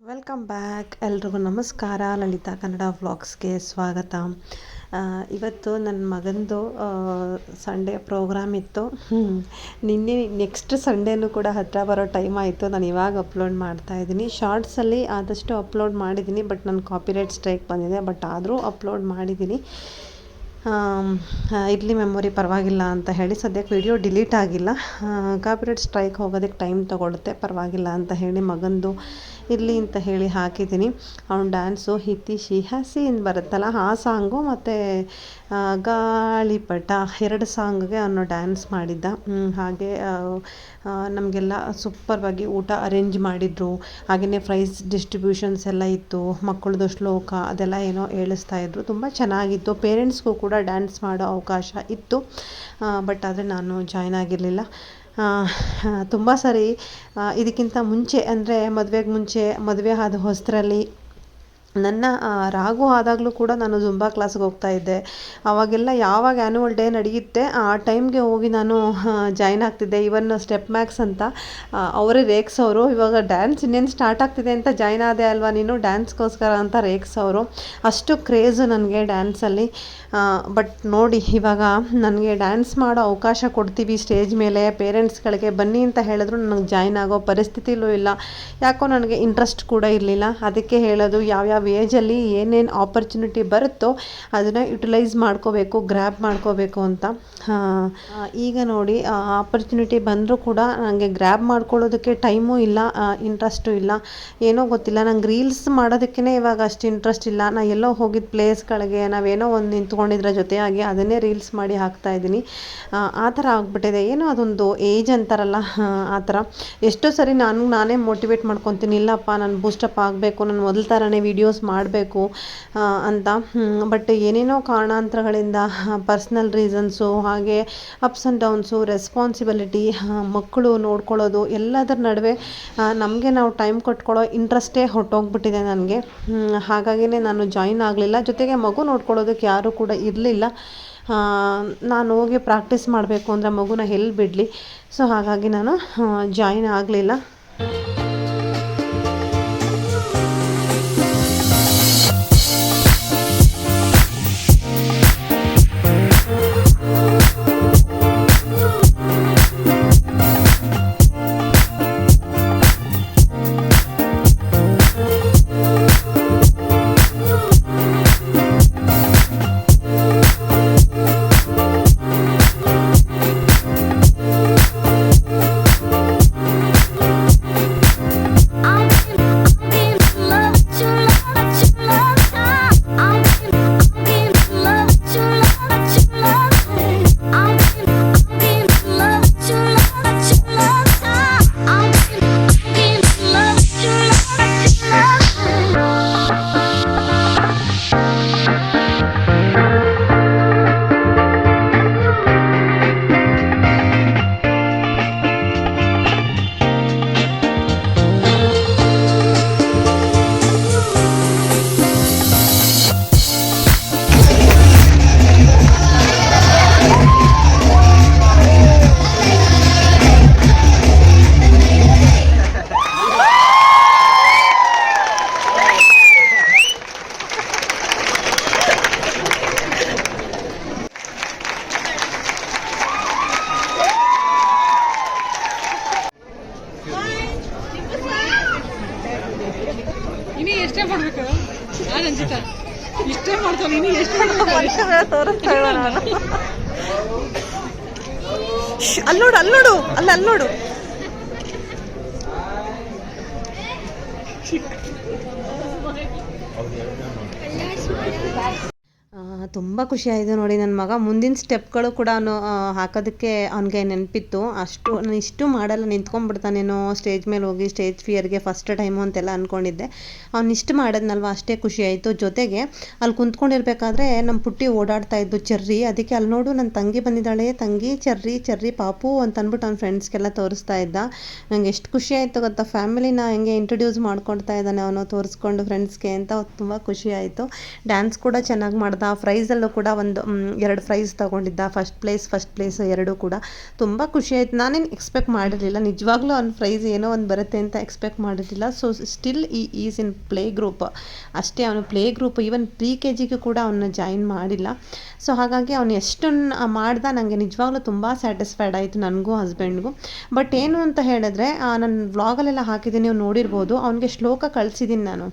Welcome back ಎಲ್ರಿಗೂ ನಮಸ್ಕಾರ. ಲಲಿತಾ ಕನ್ನಡ ವ್ಲಾಗ್ಸ್ಗೆ ಸ್ವಾಗತ. ಇವತ್ತು ನನ್ನ ಮಗಂದು ಸಂಡೇ ಪ್ರೋಗ್ರಾಮ್ ಇತ್ತು. ನಿನ್ನೆ ನೆಕ್ಸ್ಟ್ ಸಂಡೇನೂ ಕೂಡ ಹತ್ತಿರ ಬರೋ ಟೈಮ್ ಆಯಿತು. ನಾನು ಇವಾಗ ಅಪ್ಲೋಡ್ ಮಾಡ್ತಾ ಇದ್ದೀನಿ. ಶಾರ್ಟ್ಸಲ್ಲಿ ಆದಷ್ಟು ಅಪ್ಲೋಡ್ ಮಾಡಿದ್ದೀನಿ ಬಟ್ ನನ್ನ ಕಾಪಿರೈಟ್ ಸ್ಟ್ರೈಕ್ ಬಂದಿದೆ ಬಟ್ ಆದರೂ ಅಪ್ಲೋಡ್ ಮಾಡಿದ್ದೀನಿ. ಇರಲಿ ಮೆಮೊರಿ ಪರವಾಗಿಲ್ಲ ಅಂತ ಹೇಳಿ ಸದ್ಯಕ್ಕೆ ವಿಡಿಯೋ ಡಿಲೀಟ್ ಆಗಿಲ್ಲ. ಕಾಪಿರೈಟ್ ಸ್ಟ್ರೈಕ್ ಹೋಗೋದಕ್ಕೆ ಟೈಮ್ ತೊಗೊಳುತ್ತೆ, ಪರವಾಗಿಲ್ಲ ಅಂತ ಹೇಳಿ ಮಗಂದು ಇರಲಿ ಅಂತ ಹೇಳಿ ಹಾಕಿದ್ದೀನಿ. ಅವ್ನ ಡ್ಯಾನ್ಸು ಹಿತಿಶಿ ಹಸೀನ್ ಬರುತ್ತಲ್ಲ, ಆ ಸಾಂಗು ಮತ್ತು ಗಾಳಿಪಟ ಎರಡು ಸಾಂಗ್ಗೆ ಅವನು ಡ್ಯಾನ್ಸ್ ಮಾಡಿದ್ದ. ಹಾಗೆ ನಮಗೆಲ್ಲ ಸೂಪರ್ವಾಗಿ ಊಟ ಅರೇಂಜ್ ಮಾಡಿದ್ರು. ಹಾಗೆಯೇ ಪ್ರೈಸ್ ಡಿಸ್ಟ್ರಿಬ್ಯೂಷನ್ಸ್ ಎಲ್ಲ ಇತ್ತು. ಮಕ್ಕಳದ್ದು ಶ್ಲೋಕ ಅದೆಲ್ಲ ಏನೋ ಹೇಳಿಸ್ತಾ ಇದ್ರು. ತುಂಬ ಚೆನ್ನಾಗಿತ್ತು. ಪೇರೆಂಟ್ಸ್ಗೂ ಕೂಡ ಡ್ಯಾನ್ಸ್ ಮಾಡೋ ಅವಕಾಶ ಇತ್ತು. ಬಟ್ ಆದರೆ ನಾನು ಜಾಯ್ನ್ ಆಗಿರಲಿಲ್ಲ. ತುಂಬ ಸರಿ ಇದಕ್ಕಿಂತ ಮುಂಚೆ ಅಂದರೆ ಮದುವೆಗೆ ಮುಂಚೆ ಮದುವೆ ಆದ ಹೊಸರಲ್ಲಿ ನನ್ನ ರಾಗು ಆದಾಗಲೂ ಕೂಡ ನಾನು ಜುಂಬಾ ಕ್ಲಾಸ್ಗೆ ಹೋಗ್ತಾ ಇದ್ದೆ. ಅವಾಗೆಲ್ಲ ಯಾವಾಗ ಆ್ಯನ್ಯುವಲ್ ಡೇ ನಡೆಯುತ್ತೆ ಆ ಟೈಮ್ಗೆ ಹೋಗಿ ನಾನು ಜಾಯ್ನ್ ಆಗ್ತಿದ್ದೆ. ಇವನ್ ಸ್ಟೆಪ್ ಮ್ಯಾಕ್ಸ್ ಅಂತ ಅವರೇ ಅವರೇ ಅವರು. ಇವಾಗ ಡ್ಯಾನ್ಸ್ ಇನ್ನೇನು ಸ್ಟಾರ್ಟ್ ಆಗ್ತಿದೆ ಅಂತ ಜಾಯ್ನ್ ಆದೆ ಅಲ್ವಾ ನೀನು? ಡ್ಯಾನ್ಸ್ಗೋಸ್ಕರ ಅಂತ ರೇಕ್ಸೋರು ಅಷ್ಟು ಕ್ರೇಜು ನನಗೆ ಡ್ಯಾನ್ಸಲ್ಲಿ ಬಟ್ ನೋಡಿ, ಇವಾಗ ನನಗೆ ಡ್ಯಾನ್ಸ್ ಮಾಡೋ ಅವಕಾಶ ಕೊಡ್ತೀವಿ ಸ್ಟೇಜ್ ಮೇಲೆ. ಪೇರೆಂಟ್ಸ್ಗಳಿಗೆ ಬನ್ನಿ ಅಂತ ಹೇಳಿದ್ರು ನನಗೆ ಜಾಯ್ನ್ ಆಗೋ ಪರಿಸ್ಥಿತಿಲೂ ಇಲ್ಲ. ಯಾಕೋ ನನಗೆ ಇಂಟ್ರೆಸ್ಟ್ ಕೂಡ ಇರಲಿಲ್ಲ. ಅದಕ್ಕೆ ಹೇಳೋದು, ಯಾವ್ಯಾವ ಏಜಲ್ಲಿ ಏನೇನು ಆಪರ್ಚುನಿಟಿ ಬರುತ್ತೋ ಅದನ್ನು ಯುಟಿಲೈಸ್ ಮಾಡ್ಕೋಬೇಕು ಗ್ರ್ಯಾಬ್ ಮಾಡ್ಕೋಬೇಕು ಅಂತ. ಈಗ ನೋಡಿ ಆಪರ್ಚುನಿಟಿ ಬಂದರೂ ಕೂಡ ನನಗೆ ಗ್ರ್ಯಾಬ್ ಮಾಡ್ಕೊಳ್ಳೋದಕ್ಕೆ ಟೈಮೂ ಇಲ್ಲ ಇಂಟ್ರೆಸ್ಟು ಇಲ್ಲ. ಏನೋ ಗೊತ್ತಿಲ್ಲ ನಂಗೆ ರೀಲ್ಸ್ ಮಾಡೋದಕ್ಕೇ ಇವಾಗ ಅಷ್ಟು ಇಂಟ್ರೆಸ್ಟ್ ಇಲ್ಲ. ನಾ ಎಲ್ಲೋ ಹೋಗಿದ್ದ ಪ್ಲೇಸ್ಗಳಿಗೆ ನಾವೇನೋ ಒಂದು ನಿಂತ್ಕೊಂಡಿದ್ರ ಜೊತೆಯಾಗಿ ಅದನ್ನೇ ರೀಲ್ಸ್ ಮಾಡಿ ಹಾಕ್ತಾ ಇದ್ದೀನಿ. ಆ, ಥರ ಆಗಿಬಿಟ್ಟಿದೆ. ಏನೋ ಅದೊಂದು ಏಜ್ ಅಂತಾರಲ್ಲ ಆ ಥರ. ಎಷ್ಟೋ ಸರಿ ನಾನು ನಾನೇ ಮೋಟಿವೇಟ್ ಮಾಡ್ಕೊತೀನಿ ಇಲ್ಲಪ್ಪ ನಾನು ಬೂಸ್ಟಪ್ ಆಗಬೇಕು ನಾನು ಮೊದಲ ಥರನೇ ವೀಡಿಯೋಸ್ ಮಾಡಬೇಕು ಅಂತ. ಬಟ್ ಏನೇನೋ ಕಾರಣಾಂತರಗಳಿಂದ ಪರ್ಸ್ನಲ್ ರೀಸನ್ಸು ಹಾಗೆ ಅಪ್ಸ್ ಆ್ಯಂಡ್ ಡೌನ್ಸು ರೆಸ್ಪಾನ್ಸಿಬಿಲಿಟಿ ಮಕ್ಕಳು ನೋಡ್ಕೊಳ್ಳೋದು, ಎಲ್ಲದರ ನಡುವೆ ನಮಗೆ ನಾವು ಟೈಮ್ ಕೊಟ್ಕೊಳ್ಳೋ ಇಂಟ್ರೆಸ್ಟೇ ಹೊರಟೋಗ್ಬಿಟ್ಟಿದೆ ನನಗೆ. ಹಾಗಾಗಿನೇ ನಾನು ಜಾಯಿನ್ ಆಗಲಿಲ್ಲ. ಜೊತೆಗೆ ಮಗು ನೋಡ್ಕೊಳ್ಳೋದಕ್ಕೆ ಯಾರೂ ಕೂಡ ಇರಲಿಲ್ಲ. ನಾನು ಹೋಗಿ ಪ್ರಾಕ್ಟೀಸ್ ಮಾಡಬೇಕು ಅಂದರೆ ಮಗುನ ಎಲ್ಲಿ ಬಿಡಲಿ ಸೊ ಹಾಗಾಗಿ ನಾನು ಜಾಯಿನ್ ಆಗಲಿಲ್ಲ. ঠিক আছে ತುಂಬ ಖುಷಿ ಆಯಿತು ನೋಡಿ ನನ್ನ ಮಗ. ಮುಂದಿನ ಸ್ಟೆಪ್ಗಳು ಕೂಡ ಅವನು ಹಾಕೋದಕ್ಕೆ ಅವನಿಗೆ ನೆನಪಿತ್ತು. ಅಷ್ಟು ನಾನು ಇಷ್ಟು ಮಾಡಲ್ಲ, ನಿಂತ್ಕೊಂಡ್ಬಿಡ್ತಾನೇನೋ ಸ್ಟೇಜ್ ಮೇಲೆ ಹೋಗಿ ಸ್ಟೇಜ್ ಫಿಯರ್ಗೆ ಫಸ್ಟ್ ಟೈಮು ಅಂತೆಲ್ಲ ಅಂದ್ಕೊಂಡಿದ್ದೆ ಅವ್ನು ಇಷ್ಟು ಮಾಡೋದ್ನಲ್ವ, ಅಷ್ಟೇ ಖುಷಿ ಆಯಿತು. ಜೊತೆಗೆ ಅಲ್ಲಿ ಕುಂತ್ಕೊಂಡಿರ್ಬೇಕಾದ್ರೆ ನಮ್ಮ ಪುಟ್ಟಿ ಓಡಾಡ್ತಾ ಇದ್ದು ಚರ್ರಿ, ಅದಕ್ಕೆ ಅಲ್ಲಿ ನೋಡು ನನ್ನ ತಂಗಿ ಬಂದಿದ್ದಾಳೆ. ತಂಗಿ, ಚರ್ರಿ ಚರ್ರಿ, ಪಾಪು ಅಂತ ಅಂದ್ಬಿಟ್ಟು ಅವ್ನ ಫ್ರೆಂಡ್ಸ್ಗೆಲ್ಲ ತೋರಿಸ್ತಾ ಇದ್ದ. ನಂಗೆ ಎಷ್ಟು ಖುಷಿ ಆಯಿತು ಗೊತ್ತಾ? ಫ್ಯಾಮಿಲಿನ ಹೆಂಗೆ ಇಂಟ್ರೊಡ್ಯೂಸ್ ಮಾಡ್ಕೊಳ್ತಾ ಇದ್ದಾನೆ ಅವನು, ತೋರಿಸ್ಕೊಂಡು ಫ್ರೆಂಡ್ಸ್ಗೆ ಅಂತ ತುಂಬ ಖುಷಿ ಆಯಿತು. ಡ್ಯಾನ್ಸ್ ಕೂಡ ಚೆನ್ನಾಗಿ ಮಾಡ್ದ. ಫ್ರೈ ಪ್ರೈಸಲ್ಲೂ ಕೂಡ ಒಂದು ಎರಡು ಪ್ರೈಸ್ ತೊಗೊಂಡಿದ್ದ. ಫಸ್ಟ್ ಪ್ಲೇಸ್ ಫಸ್ಟ್ ಪ್ಲೇಸ್ ಎರಡೂ ಕೂಡ ತುಂಬ ಖುಷಿ ಆಯ್ತು. ನಾನೇನು ಎಕ್ಸ್ಪೆಕ್ಟ್ ಮಾಡಿರಲಿಲ್ಲ. ನಿಜವಾಗ್ಲೂ ಅವ್ನ ಪ್ರೈಸ್ ಏನೋ ಒಂದು ಬರುತ್ತೆ ಅಂತ ಎಕ್ಸ್ಪೆಕ್ಟ್ ಮಾಡಿರಲಿಲ್ಲ. ಸೊ, ಸ್ಟಿಲ್ ಈ, ಈಸ್ ಇನ್ ಪ್ಲೇ ಗ್ರೂಪ್. ಅಷ್ಟೇ ಅವನು play group, even pre K ಜಿಗೂ ಕೂಡ ಅವನ್ನ ಜಾಯಿನ್ ಮಾಡಿಲ್ಲ. ಸೊ, ಹಾಗಾಗಿ ಅವನು ಎಷ್ಟನ್ನು ಮಾಡ್ದ ನನಗೆ ನಿಜವಾಗ್ಲೂ ತುಂಬ ಸ್ಯಾಟಿಸ್ಫೈಡ್ ಆಯಿತು ನನಗೂ ಹಸ್ಬೆಂಡ್ಗೂ. ಬಟ್ ಏನು ಅಂತ ಹೇಳಿದ್ರೆ ನನ್ನ ವ್ಲಾಗಲ್ಲೆಲ್ಲ ಹಾಕಿದ್ದೀನಿ, ನೀವು ನೋಡಿರ್ಬೋದು. ಅವನಿಗೆ ಶ್ಲೋಕ ಕಳಿಸಿದ್ದೀನಿ ನಾನು.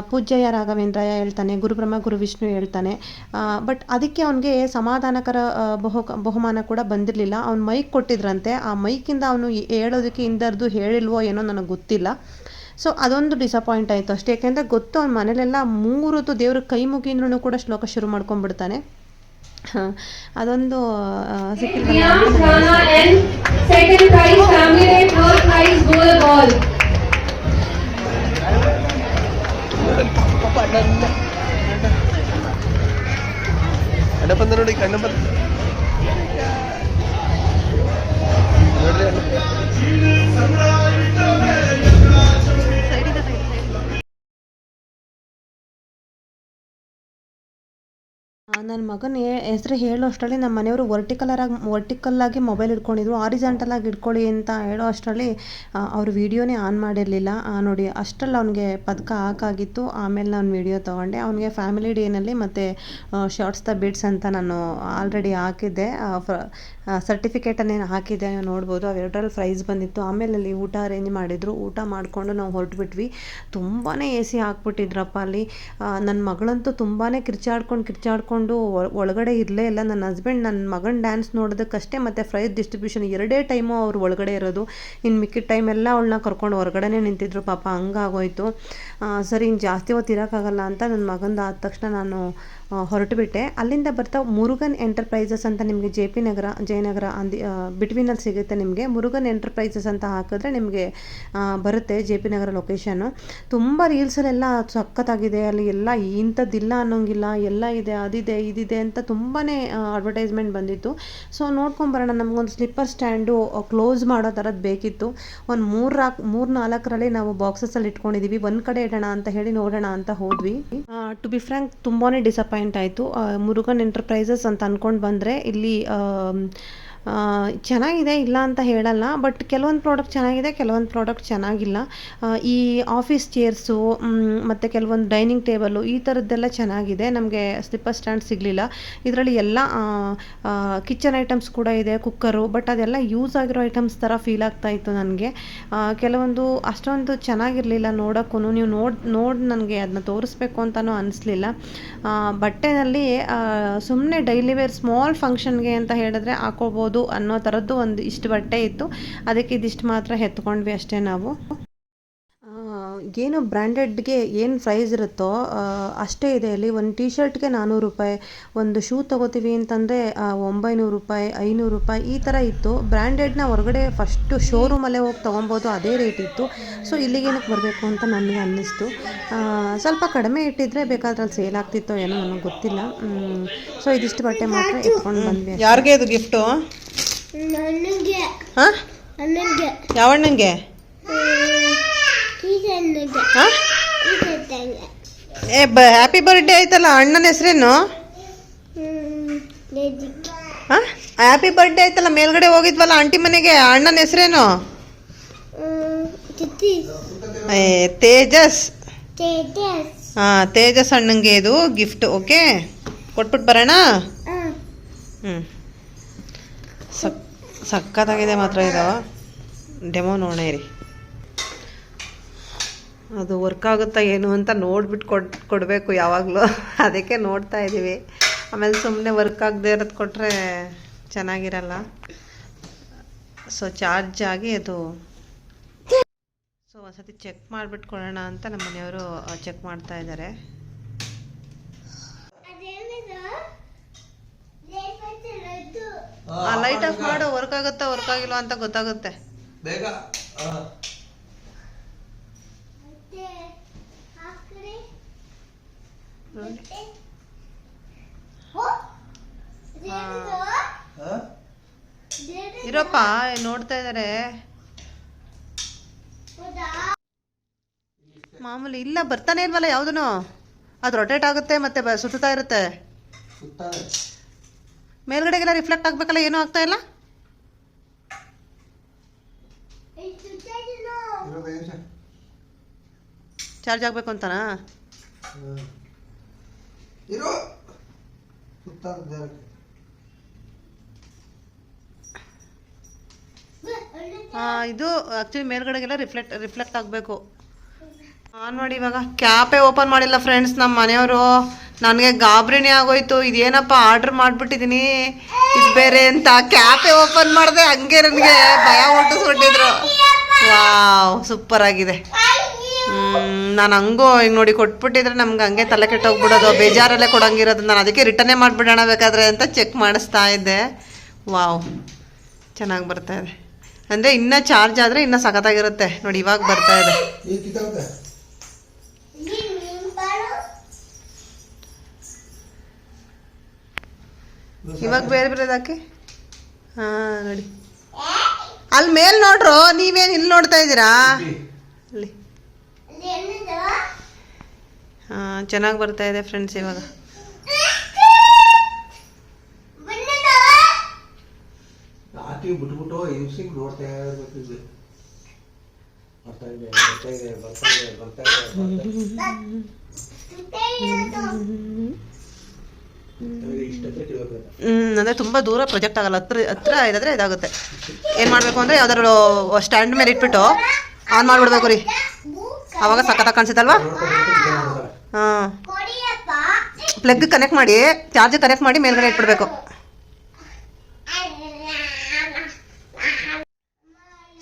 ಪೂಜ್ಯಯ ರಾಘವೇಂದ್ರಯ್ಯ ಹೇಳ್ತಾನೆ ಗುರುಬ್ರಹ್ಮ ಗುರು ವಿಷ್ಣು ಹೇಳ್ತಾನೆ ಬಟ್ ಅದಕ್ಕೆ ಅವನಿಗೆ ಸಮಾಧಾನಕರ ಬಹು ಬಹುಮಾನ ಕೂಡ ಬಂದಿರಲಿಲ್ಲ. ಅವ್ನು ಮೈಕ್ ಕೊಟ್ಟಿದ್ರಂತೆ. ಆ ಮೈಕಿಂದ ಅವನು ಹೇಳೋದಕ್ಕೆ ಹಿಂದರ್ದು ಹೇಳಿಲ್ವೋ ಏನೋ ನನಗೆ ಗೊತ್ತಿಲ್ಲ. ಸೊ ಅದೊಂದು ಡಿಸಪಾಯಿಂಟ್ ಆಯಿತು ಅಷ್ಟೇ. ಯಾಕೆಂದರೆ ಗೊತ್ತು ಅವ್ನ ಮನೇಲೆಲ್ಲ ಮೂರುದು ದೇವ್ರ ಕೈ ಮುಗಿಂದ್ರೂ ಕೂಡ ಶ್ಲೋಕ ಶುರು ಮಾಡ್ಕೊಂಡ್ಬಿಡ್ತಾನೆ. ಅದೊಂದು ಆ, പടന്ന കണ്ടപ്പം തന്നെ കണ്ടപ്പം ನನ್ನ ಮಗನ ಹೆಸರು ಹೇಳೋ ಅಷ್ಟರಲ್ಲಿ ನಮ್ಮ ಮನೆಯವರು ವರ್ಟಿಕಲರಾಗಿ ವರ್ಟಿಕಲ್ಲಾಗಿ ಮೊಬೈಲ್ ಇಟ್ಕೊಂಡಿದ್ರು ಆರಿಜೆಂಟಲಾಗಿ ಇಟ್ಕೊಳ್ಳಿ ಅಂತ ಹೇಳೋ ಅಷ್ಟರಲ್ಲಿ ಅವ್ರು ವಿಡಿಯೋನೇ ಆನ್ ಮಾಡಿರಲಿಲ್ಲ. ನೋಡಿ, ಅಷ್ಟರಲ್ಲಿ ಅವನಿಗೆ ಪದಕ ಹಾಕಾಗಿತ್ತು. ಆಮೇಲೆ ನಾನು ವೀಡಿಯೋ ತಗೊಂಡೆ. ಅವನಿಗೆ ಫ್ಯಾಮಿಲಿ ಡೇನಲ್ಲಿ ಮತ್ತು ಶಾರ್ಟ್ಸ್ ದ ಬಿಡ್ಸ್ ಅಂತ ನಾನು ಆಲ್ರೆಡಿ ಹಾಕಿದ್ದೆ. ಸರ್ಟಿಫಿಕೇಟನ್ನೇನು ಹಾಕಿದ್ದೆ ನೋಡ್ಬೋದು. ಅವೆರಡರಲ್ಲಿ ಪ್ರೈಸ್ ಬಂದಿತ್ತು. ಆಮೇಲೆ ಅಲ್ಲಿ ಊಟ ಅರೇಂಜ್ ಮಾಡಿದರು. ಊಟ ಮಾಡಿಕೊಂಡು ನಾವು ಹೊರಟ್ಬಿಟ್ವಿ. ತುಂಬಾ ಎ ಸಿ ಹಾಕ್ಬಿಟ್ಟಿದ್ರಪ್ಪ ಅಲ್ಲಿ. ನನ್ನ ಮಗಳಂತೂ ತುಂಬಾ ಕಿರ್ಚಾಡ್ಕೊಂಡು ಕಿರ್ಚಾಡ್ಕೊಂಡು ಒ- ಒಳಗಡೆ ಇರಲೇ ಇಲ್ಲ. ನನ್ನ ಹಸ್ಬೆಂಡ್ ನನ್ನ ಮಗನ ಡ್ಯಾನ್ಸ್ ನೋಡೋದಕ್ಕಷ್ಟೇ ಮತ್ತು ಫ್ರೈಸ್ ಡಿಸ್ಟ್ರಿಬ್ಯೂಷನ್ ಎರಡೇ ಟೈಮು ಅವ್ರು ಒಳಗಡೆ ಇರೋದು. ಇನ್ನು ಮಿಕ್ಕಿದ ಟೈಮೆಲ್ಲ ಅವಳನ್ನ ಕರ್ಕೊಂಡು ಹೊರಗಡೆನೇ ನಿಂತಿದ್ರು. ಪಾಪ ಹಂಗಾಗೋಯ್ತು. ಸರಿ ಇನ್ನು ಜಾಸ್ತಿ ಹೊತ್ತು ಇರೋಕ್ಕಾಗಲ್ಲ ಅಂತ ನನ್ನ ಮಗಂದು ಆದ ತಕ್ಷಣ ನಾನು ಹೊರಟುಬಿಟ್ಟೆ. ಅಲ್ಲಿಂದ ಬರ್ತಾ ಮುರುಗನ್ ಎಂಟರ್ಪ್ರೈಸಸ್ ಅಂತ ನಿಮಗೆ ಜೆ ಪಿ ನಗರ, ಜಯನಗರ ಅಂದಿ ಬಿಟ್ವೀನಲ್ಲಿ ಸಿಗುತ್ತೆ ನಿಮಗೆ. ಮುರುಗನ್ ಎಂಟರ್ಪ್ರೈಸಸ್ ಅಂತ ಹಾಕಿದ್ರೆ ನಿಮಗೆ ಬರುತ್ತೆ ಜೆ ಪಿ ನಗರ ಲೊಕೇಶನ್ನು ತುಂಬ ರೀಲ್ಸಲ್ಲೆಲ್ಲ ಸಖತ್ತಾಗಿದೆ. ಅಲ್ಲಿ ಎಲ್ಲ ಇಂಥದ್ದಿಲ್ಲ ಅನ್ನೋಂಗಿಲ್ಲ. ಎಲ್ಲ ಇದೆ, ಅದಿದೆ ಇದಿದೆ ಅಂತ ತುಂಬಾ ಅಡ್ವರ್ಟೈಸ್ಮೆಂಟ್ ಬಂದಿತ್ತು. ಸೊ ನೋಡ್ಕೊಂಬರೋಣ. ನಮಗೊಂದು ಸ್ಲಿಪ್ಪರ್ ಸ್ಟ್ಯಾಂಡು ಕ್ಲೋಸ್ ಮಾಡೋ ಥರದ್ದು ಬೇಕಿತ್ತು. ಒಂದು ಮೂರು ಮೂರು ನಾಲ್ಕರಲ್ಲಿ ನಾವು ಬಾಕ್ಸಸಲ್ಲಿ ಇಟ್ಕೊಂಡಿದ್ದೀವಿ ಒಂದು ಕಡೆ ಇಡೋಣ ಅಂತ ಹೇಳಿ ನೋಡೋಣ ಅಂತ ಹೋದ್ವಿ. ಟು ಬಿ ಫ್ರ್ಯಾಂಕ್ ತುಂಬಾ ಡಿಸಪಾಯಿಂಟ್ ಆಯಿತು. ಮುರುಗನ್ ಎಂಟರ್ಪ್ರೈಸಸ್ ಅಂತ ಅಂದ್ಕೊಂಡು ಬಂದರೆ, ಇಲ್ಲಿ ಚೆನ್ನಾಗಿದೆ ಇಲ್ಲ ಅಂತ ಹೇಳಲ್ಲ ಬಟ್ ಕೆಲವೊಂದು ಪ್ರಾಡಕ್ಟ್ ಚೆನ್ನಾಗಿದೆ, ಕೆಲವೊಂದು ಪ್ರಾಡಕ್ಟ್ ಚೆನ್ನಾಗಿಲ್ಲ. ಈ ಆಫೀಸ್ ಚೇರ್ಸು ಮತ್ತು ಕೆಲವೊಂದು ಡೈನಿಂಗ್ ಟೇಬಲು ಈ ಥರದ್ದೆಲ್ಲ ಚೆನ್ನಾಗಿದೆ. ನಮಗೆ ಸ್ಲಿಪ್ಪರ್ ಸ್ಟ್ಯಾಂಡ್ ಸಿಗಲಿಲ್ಲ. ಇದರಲ್ಲಿ ಎಲ್ಲ ಕಿಚನ್ ಐಟಮ್ಸ್ ಕೂಡ ಇದೆ ಕುಕ್ಕರು ಬಟ್ ಅದೆಲ್ಲ ಯೂಸ್ ಆಗಿರೋ ಐಟಮ್ಸ್ ಥರ ಫೀಲ್ ಆಗ್ತಾ ಇತ್ತು ನನಗೆ. ಕೆಲವೊಂದು ಅಷ್ಟೊಂದು ಚೆನ್ನಾಗಿರಲಿಲ್ಲ ನೋಡೋಕ್ಕೂ ನೀವು ನೋಡಿ ನೋಡಿ ನನಗೆ ಅದನ್ನ ತೋರಿಸ್ಬೇಕು ಅಂತಲೂ ಅನಿಸ್ಲಿಲ್ಲ. ಬಟ್ಟೆನಲ್ಲಿ ಸುಮ್ಮನೆ ಡೈಲಿ ವೇರ್ ಸ್ಮಾಲ್ ಫಂಕ್ಷನ್ಗೆ ಅಂತ ಹೇಳಿದ್ರೆ ಹಾಕೋಬೋದು. ಅನ್ನೋ ಥರದ್ದು ಒಂದು ಇಷ್ಟು ಬಟ್ಟೆ ಇತ್ತು. ಅದಕ್ಕೆ ಇದಿಷ್ಟು ಮಾತ್ರ ಎತ್ಕೊಂಡ್ವಿ ಅಷ್ಟೇ ನಾವು. ಏನು ಬ್ರ್ಯಾಂಡೆಡ್ಗೆ ಏನು ಪ್ರೈಸ್ ಇರುತ್ತೋ ಅಷ್ಟೇ ಇದೆ ಅಲ್ಲಿ. ಒಂದು ಟಿ ಶರ್ಟ್ಗೆ ನಾನ್ನೂರು ರೂಪಾಯಿ ಒಂದು ಶೂ ತೊಗೋತೀವಿ ಅಂತಂದರೆ ಒಂಬೈನೂರು ರೂಪಾಯಿ ಐನೂರು ರೂಪಾಯಿ ಈ ಥರ ಇತ್ತು. ಬ್ರ್ಯಾಂಡೆಡ್ನ ಹೊರಗಡೆ ಫಸ್ಟು ಶೋರೂಮಲ್ಲೇ ಹೋಗಿ ತೊಗೊಬೋದು ಅದೇ ರೇಟ್ ಇತ್ತು. ಸೊ ಇಲ್ಲಿಗೇನಕ್ಕೆ ಬರಬೇಕು ಅಂತ ನನಗೆ ಅನ್ನಿಸ್ತು. ಸ್ವಲ್ಪ ಕಡಿಮೆ ಇಟ್ಟಿದ್ರೆ ಬೇಕಾದ್ರೆ ಅಲ್ಲಿ ಸೇಲ್ ಆಗ್ತಿತ್ತೋ ಏನೋ ನನಗೆ ಗೊತ್ತಿಲ್ಲ. ಸೊ ಇದಿಷ್ಟು ಬಟ್ಟೆ ಮಾತ್ರ ಇಟ್ಕೊಂಡು ಬಂದ್ವಿ. ಯಾರಿಗೆ ಇದು ಗಿಫ್ಟು ನನಗೆ ಹಾಂ? ಯಾವಣ್ಣಂಗೆ ಕೀಸನ್ನಿಗೆ ಹಾಂ ಕೀಸತ್ತಂಗೆ ಏ ಬ ಹ್ಯಾಪಿ ಬರ್ಡೇ ಆಯ್ತಲ್ಲ ಅಣ್ಣನ ಹೆಸರೇನು? ಹ್ಯಾಪಿ ಬರ್ಡೇ ಆಯ್ತಲ್ಲ ಮೇಲ್ಗಡೆ ಹೋಗಿದ್ವಲ್ಲ ಆಂಟಿ ಮನೆಗೆ ಅಣ್ಣನ ಹೆಸರೇನೋ? ಏ ತೇಜಸ್. ಹಾಂ ತೇಜಸ್ ಅಣ್ಣಂಗೆ ಇದು ಗಿಫ್ಟ್ ಓಕೆ ಕೊಟ್ಬಿಟ್ಟು ಬರೋಣ? ಹ್ಞೂ ಸಕ್ ಸಖತ್ತಾಗಿದೆ ಮಾತ್ರ ಇದು. ಡೆಮೋ ನೋಡೇ ರೀ ಅದು ವರ್ಕ್ ಆಗುತ್ತಾ ಏನು ಅಂತ ನೋಡ್ಬಿಟ್ಟು ಕೊಡ್ ಕೊಡಬೇಕು ಯಾವಾಗಲೂ. ಅದಕ್ಕೆ ನೋಡ್ತಾ ಇದ್ದೀವಿ ಆಮೇಲೆ ಸುಮ್ಮನೆ ವರ್ಕ್ ಆಗದೆ ಇರೋದು ಕೊಟ್ಟರೆ ಚೆನ್ನಾಗಿರಲ್ಲ. ಸೊ ಚಾರ್ಜ್ ಆಗಿ ಅದು ಸೊ ಒಂದ್ಸತಿ ಚೆಕ್ ಮಾಡಿಬಿಟ್ಟು ಕೊಡೋಣ ಅಂತ ನಮ್ಮ ಮನೆಯವರು ಚೆಕ್ ಮಾಡ್ತಾ ಇದ್ದಾರೆ ಲೈಟ್ ಆಫ್ ಮಾಡು ವರ್ಕ್ ಆಗುತ್ತಾ ವರ್ಕ್ ಆಗಿಲ್ವಾ ಅಂತ ಗೊತ್ತಾಗುತ್ತೆ. ಬೇಗ ಮತ್ತೆ ಹಾಕ್ರಿ ನೋಡಿ ಮತ್ತೆ ಹೋ ಅದೇನಿದು ಅದೇನಿದು? ಇರೋಪ್ಪ ನೋಡ್ತಾ ಇದಾರೆ. ಮಾಮೂಲಿ ಇಲ್ಲ ಬರ್ತಾನೆ ಇಲ್ವಲ್ಲ ಯಾವುದೂ ಅದು ರೊಟೇಟ್ ಆಗುತ್ತೆ ಮತ್ತೆ ಬ ಸುತ್ತಾ ಇರುತ್ತೆ. ಮೇಲ್ಗಡೆಗೆಲ್ಲ ರಿಫ್ಲೆಕ್ಟ್ ಆಗಬೇಕಲ್ಲ ಏನೂ ಆಗ್ತಾ ಇಲ್ಲ? ಚಾರ್ಜ್ ಆಗಬೇಕು ಅಂತನಾ? ಇರೋ. ಸುತ್ತಾದ ಇದು ಆ್ಯಕ್ಚುಲಿ ಮೇಲ್ಗಡೆಗೆಲ್ಲ ರಿಫ್ಲೆಕ್ಟ್ ರಿಫ್ಲೆಕ್ಟ್ ಆಗಬೇಕು. ಆನ್ ಮಾಡಿ ಇವಾಗ ಕ್ಯಾಪೇ ಓಪನ್ ಮಾಡಿಲ್ಲ ಫ್ರೆಂಡ್ಸ್ ನಮ್ಮ ಮನೆಯವರು. ನನಗೆ ಗಾಬರಿನೇ ಆಗೋಯ್ತು. ಇದೇನಪ್ಪ ಆರ್ಡ್ರ್ ಮಾಡಿಬಿಟ್ಟಿದ್ದೀನಿ ಇದು ಬೇರೆ ಅಂತ ಕ್ಯಾಪೇ ಓಪನ್ ಮಾಡಿದೆ, ಹಂಗೆ ನನಗೆ ಭಯ ಹೊಟ್ಟಿಸ್ಬಿಟ್ಟಿದ್ರು ವಾವ್ ಸೂಪರ್ ಆಗಿದೆ. ನಾನು ಹಂಗೋ ಹಿಂಗೆ ನೋಡಿ ಕೊಟ್ಬಿಟ್ಟಿದ್ರೆ ನಮ್ಗೆ ಹಂಗೆ ತಲೆ ಕೆಟ್ಟೋಗ್ಬಿಡೋದು, ಬೇಜಾರಲ್ಲೇ ಕೊಡಂಗಿರೋದು. ನಾನು ಅದಕ್ಕೆ ರಿಟರ್ನೇ ಮಾಡಿಬಿಡೋಣ ಬೇಕಾದ್ರೆ ಅಂತ ಚೆಕ್ ಮಾಡಿಸ್ತಾ ಇದ್ದೆ. ವಾವ್, ಚೆನ್ನಾಗಿ ಬರ್ತಾ ಇದೆ. ಅಂದರೆ ಇನ್ನೂ ಚಾರ್ಜ್ ಆದರೆ ಇನ್ನೂ ಸಖತ್ತಾಗಿರುತ್ತೆ. ನೋಡಿ, ಇವಾಗ ಬರ್ತಾ ಇದೆ. ಇವಾಗ ಬೇರೆ ಬೇರೆ ಹಾಕಿ ಹಾಂ, ನೋಡಿ. ಅಲ್ಲಿ ಮೇಲ್ ನೋಡ್ರು, ನೀವೇನು ಇಲ್ಲಿ ನೋಡ್ತಾ ಇದ್ದೀರಾ ಅಲ್ಲಿ ಹಾಂ ಚೆನ್ನಾಗಿ ಬರ್ತಾ ಇದೆ ಫ್ರೆಂಡ್ಸ್ ಇವಾಗ. ಬಿಟ್ಬಿಟ್ಟು ಹಿಂಸಿಗೆ ನೋಡ್ತಾ ಇರ್ಬೇಕು ಇದು. ಬರ್ತಾ ಇದೆ ಬರ್ತಾ ಇದೆ ಬರ್ತಾ ಇದೆ ಬರ್ತಾ ಇದೆ. ಬರ್ತಾ ಇಷ್ಟಕ್ಕೆ ತಿಳ್ಬೇಕು ಹ್ಮ್ ಅಂದರೆ ತುಂಬ ದೂರ ಪ್ರೊಜೆಕ್ಟ್ ಆಗಲ್ಲ ಹತ್ರ ಹತ್ರ ಇದಾದ್ರೆ ಇದಾಗುತ್ತೆ. ಏನು ಮಾಡಬೇಕು ಅಂದರೆ ಯಾವ್ದಾದ್ರು ಸ್ಟ್ಯಾಂಡ್ ಮೇಲೆ ಇಟ್ಬಿಟ್ಟು ಆನ್ ಮಾಡಿಬಿಡ್ಬೇಕು ರೀ. ಅವಾಗ ಸಖತ್ತಾಗಿ ಕಾಣಿಸುತ್ತಲ್ವಾ? ಹಾಂ. ಪ್ಲಗ್ ಕನೆಕ್ಟ್ ಮಾಡಿ ಚಾರ್ಜ್ ಕನೆಕ್ಟ್ ಮಾಡಿ ಮೇಲ್ಗಡೆ ಇಟ್ಬಿಡ್ಬೇಕು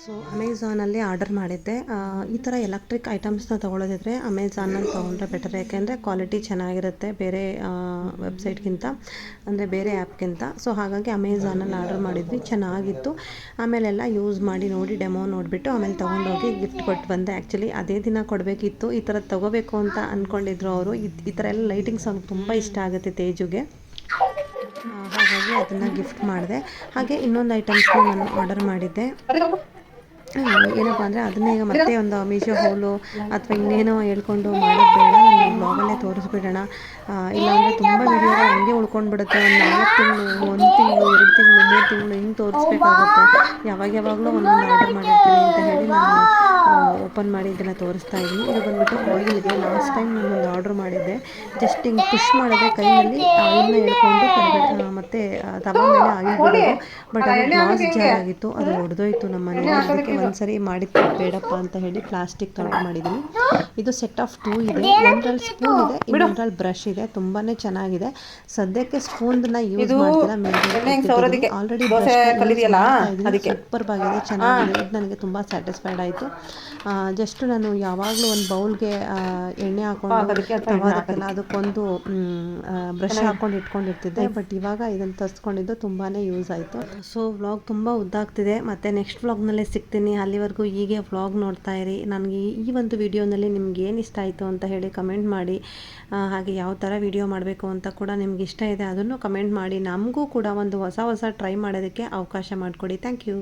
ಸೊ ಅಮೆಝಾನಲ್ಲಿ ಆರ್ಡರ್ ಮಾಡಿದ್ದೆ. ಈ ಥರ ಎಲೆಕ್ಟ್ರಿಕ್ ಐಟಮ್ಸ್ನ ತೊಗೊಳೋದಿದ್ರೆ ಅಮೆಝಾನಲ್ಲಿ ತೊಗೊಂಡ್ರೆ ಬೆಟರ್ ಯಾಕೆಂದರೆ ಕ್ವಾಲಿಟಿ ಚೆನ್ನಾಗಿರುತ್ತೆ ಬೇರೆ ವೆಬ್ಸೈಟ್ಗಿಂತ ಅಂದರೆ ಬೇರೆ ಆ್ಯಪ್ಗಿಂತ ಸೊ ಹಾಗಾಗಿ ಅಮೆಝಾನಲ್ಲಿ ಆರ್ಡರ್ ಮಾಡಿದ್ವಿ. ಚೆನ್ನಾಗಿತ್ತು. ಆಮೇಲೆಲ್ಲ ಯೂಸ್ ಮಾಡಿ ನೋಡಿ ಡೆಮೋ ನೋಡಿಬಿಟ್ಟು ಆಮೇಲೆ ತೊಗೊಂಡೋಗಿ ಗಿಫ್ಟ್ ಕೊಟ್ಟು ಬಂದೆ. ಆ್ಯಕ್ಚುಲಿ ಅದೇ ದಿನ ಕೊಡಬೇಕಿತ್ತು. ಈ ಥರ ತೊಗೋಬೇಕು ಅಂತ ಅಂದ್ಕೊಂಡಿದ್ರು ಅವರು. ಈ ಥರ ಎಲ್ಲ ಲೈಟಿಂಗ್ಸ್ ಅವ್ನಿಗೆ ತುಂಬ ಇಷ್ಟ ಆಗುತ್ತೆ ತೇಜುಗೆ. ಹಾಗಾಗಿ ಅದನ್ನು ಗಿಫ್ಟ್ ಮಾಡಿದೆ. ಹಾಗೆ ಇನ್ನೊಂದು ಐಟಮ್ಸ್ನ ನಾನು ಆರ್ಡರ್ ಮಾಡಿದ್ದೆ. ಏನಪ್ಪ ಅಂದರೆ ಅದನ್ನೇ ಈಗ ಮತ್ತೆ ಒಂದು ಮೀಶೋ ಹೋಲು ಅಥವಾ ಇನ್ನೇನೋ ಹೇಳ್ಕೊಂಡು ಮಾಡೋದು ಬೇಡ ನಾನು ಬ್ಲಾಗಲ್ಲೇ ತೋರಿಸ್ಬಿಡೋಣ. ಇಲ್ಲಾಂದರೆ ತುಂಬ ವಿಡಿಯೋ ಹಂಗೆ ಉಳ್ಕೊಂಡ್ಬಿಡುತ್ತೆ. ಒಂದು ನಾಲ್ಕು ತಿಂಗಳು, ಒಂದು ತಿಂಗಳು, ಎರಡು ತಿಂಗಳು, ಮೂರು ತಿಂಗಳು ಹಿಂಗೆ ತೋರಿಸ್ಬೇಕಾಗುತ್ತೆ. ಯಾವಾಗ ಯಾವಾಗಲೂ ಒಂದೊಂದು ಆರ್ಡರ್ ಮಾಡಿರ್ತೀನಿ ಅಂತ ಹೇಳಿ ನಾನು ಓಪನ್ ಮಾಡಿ ಇದನ್ನು ತೋರಿಸ್ತಾ ಇದ್ದೀನಿ. ಇದು ಬಂದ್ಬಿಟ್ಟು ಇದೆ ಲಾಸ್ಟ್ ಟೈಮ್ ನಾನು ಒಂದು ಆರ್ಡರ್ ಮಾಡಿದ್ದೆ. ಜಸ್ಟ್ ಹಿಂಗೆ ಪುಷ್ ಮಾಡಿದೆ ಕೈಯಲ್ಲಿ ಆಯಿಲ್ನ ಹೇಳ್ಕೊಂಡು ಕೆಳಗಡೆ ಮತ್ತು ತವ ಮೇಲೆ ಆಯಿಲ್ ಬಟ್ ಅದು ಗ್ಲಾಸ್ ಜಾರಾಗಿತ್ತು ಅದು ಒಡೆದೋಯ್ತು ನಮ್ಮ ಮನೆಯಲ್ಲಿ ಅದಕ್ಕೆ ಒಂದ್ಸರಿ ಮಾಡಿದ್ದು ಬೇಡಪ್ಪ ಅಂತ ಹೇಳಿ ಪ್ಲಾಸ್ಟಿಕ್ ಆರ್ಡರ್ ಮಾಡಿದೀನಿ. ಇದು ಸೆಟ್ ಆಫ್ ಟೂ ಇದೆ. ಒಂದ್ರಲ್ಲಿ ಸ್ಪೂನ್ ಇದೆ. ಇನ್ನೊಂದ್ರಲ್ಲಿ ಬ್ರಷ್ ಇದೆ. ತುಂಬಾನೇ ಚೆನ್ನಾಗಿದೆ. ಸದ್ಯಕ್ಕೆ ಸ್ಪೂನ್ನ ಯೂಸ್ ಮಾಡ್ತಿಲ್ಲ. ಆಲ್ರೆಡಿ ಸೂಪರ್ ಆಗಿದೆ. ಚೆನ್ನಾಗಿದೆ. ಇದು ನನಗೆ ತುಂಬ ಸ್ಯಾಟಿಸ್ಫೈಡ್ ಆಯ್ತು. ಜಸ್ಟ್ ನಾನು ಯಾವಾಗಲೂ ಒಂದು ಬೌಲ್ಗೆ ಎಣ್ಣೆ ಹಾಕೊಂಡು ಅದಕ್ಕೊಂದು ಬ್ರಷ್ ಹಾಕೊಂಡು ಇಟ್ಕೊಂಡಿರ್ತಿದ್ದೆ. ಬಟ್ ಇವಾಗ ಇದನ್ನ ತರ್ಸ್ಕೊಂಡಿದ್ದು ತುಂಬಾನೇ ಯೂಸ್ ಆಯಿತು. ಸೊ ವ್ಲಾಗ್ ತುಂಬಾ ಉದ್ದಾಗ್ತಿದೆ ಮತ್ತೆ ನೆಕ್ಸ್ಟ್ ವ್ಲಾಗ್ನಲ್ಲೇ ಸಿಗ್ತೀನಿ. ಅಲ್ಲಿವರೆಗೂ ಹೀಗೆ ವ್ಲಾಗ್ ನೋಡ್ತಾ ಇರಿ. ನನಗೆ ಈ ಒಂದು ವಿಡಿಯೋನಲ್ಲಿ ನಿಮ್ಗೆ ಏನು ಇಷ್ಟ ಆಯಿತು ಅಂತ ಹೇಳಿ ಕಮೆಂಟ್ ಮಾಡಿ. ಹಾಗೆ ಯಾವ ಥರ ವಿಡಿಯೋ ಮಾಡಬೇಕು ಅಂತ ಕೂಡ ನಿಮ್ಗೆ ಇಷ್ಟ ಇದೆ, ಅದನ್ನು ಕಮೆಂಟ್ ಮಾಡಿ. ನಮಗೂ ಕೂಡ ಒಂದು ಹೊಸ ಹೊಸ ಟ್ರೈ ಮಾಡೋದಕ್ಕೆ ಅವಕಾಶ ಮಾಡಿಕೊಡಿ. Thank you